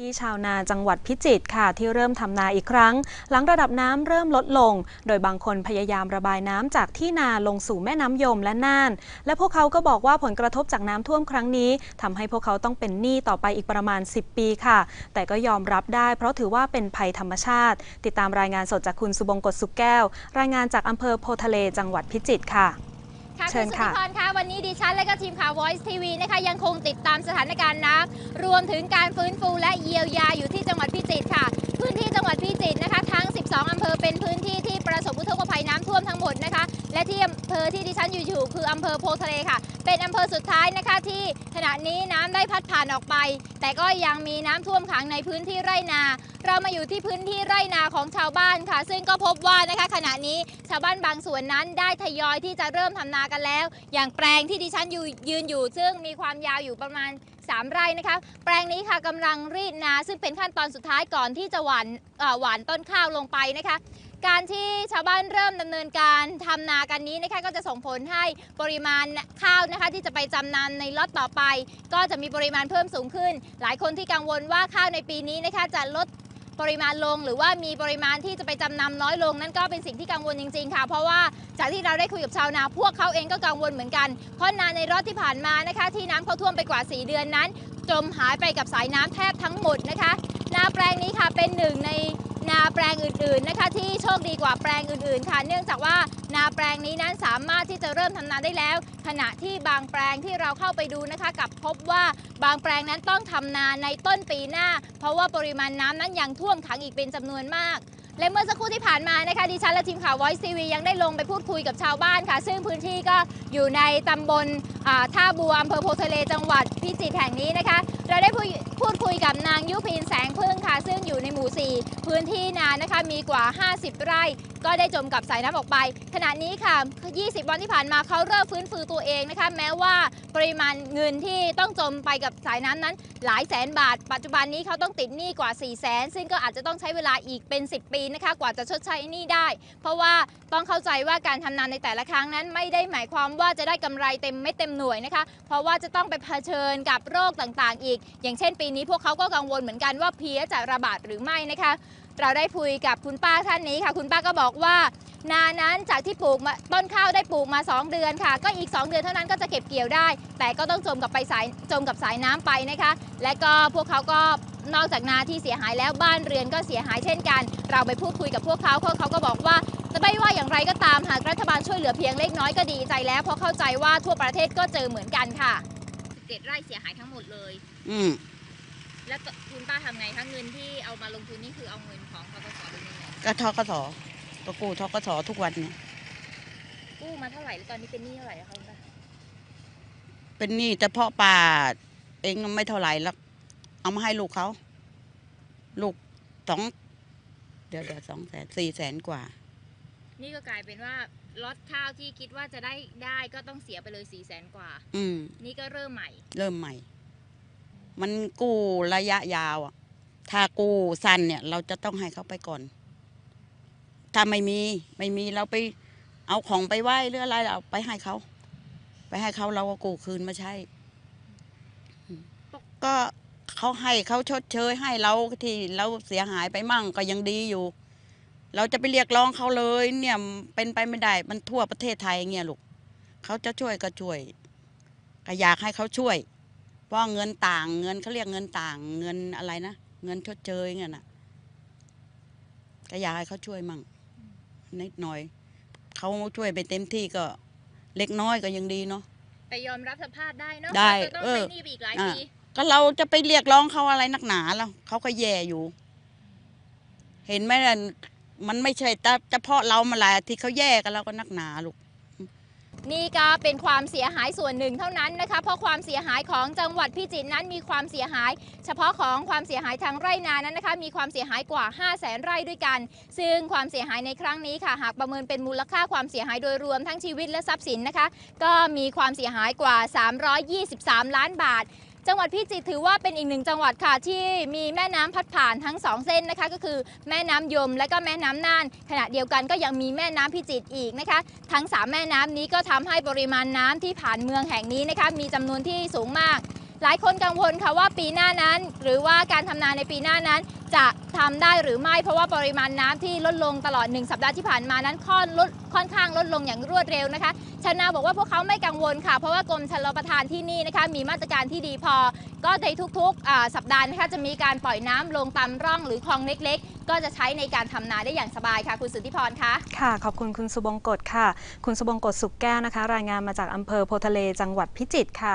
ที่ชาวนาจังหวัดพิจิตรค่ะ ที่เริ่มทำนาอีกครั้ง หลังระดับน้ำเริ่มลดลง โดยบางคนพยายามระบายน้ำจากที่นาลงสู่แม่น้ำยมและน่าน และพวกเขาก็บอกว่าผลกระทบจากน้ำท่วมครั้งนี้ทำให้พวกเขาต้องเป็นหนี้ต่อไปอีกประมาณ 10 ปีค่ะ แต่ก็ยอมรับได้เพราะถือว่าเป็นภัยธรรมชาติ ติดตามรายงานสดจากคุณสุบงกตสุขแก้ว รายงานจากอำเภอโพทะเลจังหวัดพิจิตรค่ะ ค่ะเชิคุณญสุค่ะธิพรคะวันนี้ดิฉันและก็ทีมข่าว Voice TV นะคะยังคงติดตามสถานการณ์น้ำรวมถึงการฟื้นฟูและเยียวยาอยู่ที่จังหวัดพิจิตรค่ะ พื้นที่จังหวัดพิจิตรนะคะทั้ง 12 อำเภอเป็นพื้นที่ที่ประสบอุทกภัยน้ำท่วมทั้งหมดนะคะ และที่อำเภอที่ดิฉันอยู่อยู่คืออำเภอโพธิ์ทะเลค่ะ เป็นอำเภอสุดท้ายนะคะที่ขณะนี้น้ำได้พัดผ่านออกไป แต่ก็ยังมีน้ำท่วมขังในพื้นที่ไร่นา เรามาอยู่ที่พื้นที่ไร่นาของชาวบ้านค่ะซึ่ง ก็พบว่านะคะขณะนี้ชาวบ้านบางส่วนนั้นได้ทยอยที่จะเริ่มทำนากันแล้ว อย่างแปลงที่ดิฉันยืนอยู่ ซึ่งมีความยาวอยู่ประมาณ 3 ไร่นะคะ แปลงนี้ค่ะกำลังรีดนา ซึ่งเป็นขั้นตอนสุดท้ายก่อนที่จะหวานหวานต้นข้าวลงไปนะคะการที่ชาวบ้านเริ่มดำเนินการทำนากันนี้นะคะก็จะส่งผลให้ปริมาณข้าวนะคะ ที่จะไปจำนำในล็อตต่อไป ก็จะมีปริมาณเพิ่มสูงขึ้น หลายคนที่กังวลว่าข้าวในปีนี้นะคะจะลด ปริมาณลง หรือว่ามีปริมาณที่จะไปจำนำน้อยลง นั่นก็เป็นสิ่งที่กังวลจริง ๆ ค่ะ เพราะว่าจากที่เราได้คุยกับชาวนา พวกเขาเองก็กังวลเหมือนกัน เพราะนาในรอบที่ผ่านมานะคะ ที่น้ำเข้าท่วมไปกว่า 4 เดือนนั้น จมหายไปกับสายน้ำแทบทั้งหมดนะคะ นาแปลงนี้ค่ะเป็นหนึ่งใน แปลงอื่นๆนะคะที่โชคดีกว่าแปลงอื่นๆค่ะ เนื่องจากว่านาแปลงนี้นั้นสามารถที่จะเริ่มทำนาได้แล้ว ขณะที่บางแปลงที่เราเข้าไปดูนะคะกับพบว่าบางแปลงนั้นต้องทำนาในต้นปีหน้า เพราะว่าปริมาณน้ำนั้นยังท่วมขังอีกเป็นจำนวนมากและเมื่อสักครู่ที่ผ่านมานะคะดิฉันและทีมข่าว Voice TV ยังได้ลงไปพูดคุยกับชาวบ้านค่ะ ซึ่งพื้นที่ก็อยู่ในตำบลท่าบัวอำเภอโพทะเลจังหวัดพิจิตรแห่งนี้นะคะ เราได้พูดคุยกับนางยุพินแสงพึ่ 4 พื้นที่นานะคะมีกว่า 50 ไร่ก็ได้จมกับสายน้ำออกไป ขณะนี้ค่ะ 20 วันที่ผ่านมาเขาเริ่มฟื้นฟูตัวเองนะคะ แม้ว่าปริมาณเงินที่ต้องจมไปกับสายน้ำนั้น หลายแสนบาท ปัจจุบันนี้เขาต้องติดหนี้กว่า 4 0 0แสนซึ่งก็อาจจะต้องใช้เวลาอีกเป็น 10 ปีนะคะ กว่าจะชดใช้หนี้ได้ เพราะว่าต้องเข้าใจว่าการทำนาในแต่ละครั้งนั้น ไม่ได้หมายความว่าจะได้กำไรเต็มไม่เต็มหน่วยนะคะ เพราะว่าจะต้องไปเผชิญกับโรคต่างๆ อีก อย่างเช่น ปีนี้พวกเขาก็กังวลเหมือนกันว่าเพี้ยจะระบาดหรือไม่นะคะ เราได้คุยกับคุณป้าท่านนี้ค่ะ คุณป้าก็บอกว่า นานั้นจากที่ปลูกมาต้นข้าวได้ปลูกมา 2 เดือนค่ะ ก็อีก 2 เดือนเท่านั้นก็จะเก็บเกี่ยวได้ แต่ก็ต้องจมกับไปสายจมกับสายน้ำไปนะคะ และก็พวกเขาก็นอกจากนาที่เสียหายแล้วบ้านเรือนก็เสียหายเช่นกัน เราไปพูดคุยกับพวกเขาพวกเขาก็บอกว่าจะไม่ว่าอย่างไรก็ตามหากรัฐบาลช่วยเหลือเพียงเล็กน้อยก็ดีใจแล้วเพราะเข้าใจว่าทั่วประเทศก็เจอเหมือนกันค่ะเจ็ดไร่เสียหายทั้งหมดเลย อืม แล้วคุณป้าทำไงคะเงินที่เอามาลงทุนนี่คือเอาเงินของกสศหรือเงินไหนก็ทกสก็กู้ทกสทุกวันเนี่ยกู้มาเท่าไหร่แล้วตอนนี้เป็นหนี้เท่าไหร่แล้วคะคุณป้าเป็นหนี้แต่พ่อป่าเองไม่เท่าไหร่แล้ว เอามาให้ลูกเขา ลูกสองเดี๋ยวเดี๋ยวสองแสนสี่แสนกว่า นี่ก็กลายเป็นว่าล็อตข้าวที่คิดว่าจะได้ได้ก็ต้องเสียไปเลย4ี่แสนกว่า อืม นี่ก็เริ่มใหม่ เริ่มใหม่ มันกู้ระยะยาวอะถ้ากู้สั้นเนี่ยเราจะต้องให้เขาไปก่อน ถ้าไม่มีไม่มีเราไปเอาของไปไหว้หรืออะไรเราไปให้เขา ไปให้เขาเราก็กู้คืนมาใช้ก็เขาให้เขาชดเชยให้เราที่เราเสียหายไปมั่งก็ยังดีอยู่ เราจะไปเรียกร้องเขาเลย เนี่ยเป็นไปไม่ได้ มันทั่วประเทศไทยเงี้ยลูกเขาจะช่วยก็ช่วยก็อยากให้เขาช่วย เพราะเงินต่างเงินเขาเรียกเงินต่าง เงินอะไรนะเงินชดเชยเงี้ยน่ะก็อยากให้เขาช่วยมั่งนิดหน่อยเขาช่วยไปเต็มที่ก็เล็กน้อยก็ยังดีเนาะแต่ยอมรับสภาพได้เนาะได้จะต้องเออใช้หนี้ไปอีกหลายอะปีก็เราจะไปเรียกร้องเขาอะไรนักหนาแล้วเขาก็แย่อยู่ เห็นไหมล่ะมันไม่ใช่แต่เฉพาะเรามาหลายที่เขาแย่กันเราก็นักหนาลูก นี่ก็เป็นความเสียหายส่วนหนึ่งเท่านั้นนะคะ เพราะความเสียหายของจังหวัดพิจิตรนั้นมีความเสียหาย เฉพาะของความเสียหายทางไร่นานั้นนะคะ มีความเสียหายกว่า 5 0 0แสนไร่ด้วยกัน ซึ่งความเสียหายในครั้งนี้ค่ะ หากประเมินเป็นมูลค่าความเสียหายโดยรวมทั้งชีวิตและทรัพย์สินนะคะ ก็มีความเสียหายกว่า 323 ล้านบาท จังหวัดพิจิตรถือว่าเป็นอีกหนึ่งจังหวัดค่ะที่มีแม่น้ำพัดผ่านทั้งสองเส้นนะคะ ก็คือแม่น้ำยมและก็แม่น้ำน่าน ขณะเดียวกันก็ยังมีแม่น้ำพิจิตรอีกนะคะ ทั้งสามแม่น้ำนี้ก็ทำให้ปริมาณน้ำที่ผ่านเมืองแห่งนี้นะคะมีจำนวนที่สูงมาก หลายคนกังวลค่ะว่าปีหน้านั้น หรือว่าการทำนาในปีหน้านั้น จะทำได้หรือไม่เพราะว่าปริมาณน้ำที่ลดลงตลอด 1 สัปดาห์ที่ผ่านมานั้นค่อนลดค่อนข้างลดลงอย่างรวดเร็วนะคะชาวนาบอกว่าพวกเขาไม่กังวลค่ะ เพราะว่ากรมชลประทานที่นี่นะคะมีมาตรการที่ดีพอ ก็ในทุกๆสัปดาห์นะคะจะมีการปล่อยน้ำลงตามร่องหรือคลองเล็ก ๆ ก็จะใช้ในการทำนาได้อย่างสบายค่ะ คุณสุทธิพรคะค่ะขอบคุณคุณสุบงกฎค่ะ คุณสุบงกฎสุขแก้วนะคะ รายงานมาจากอำเภอโพทะเลจังหวัดพิจิตรค่ะ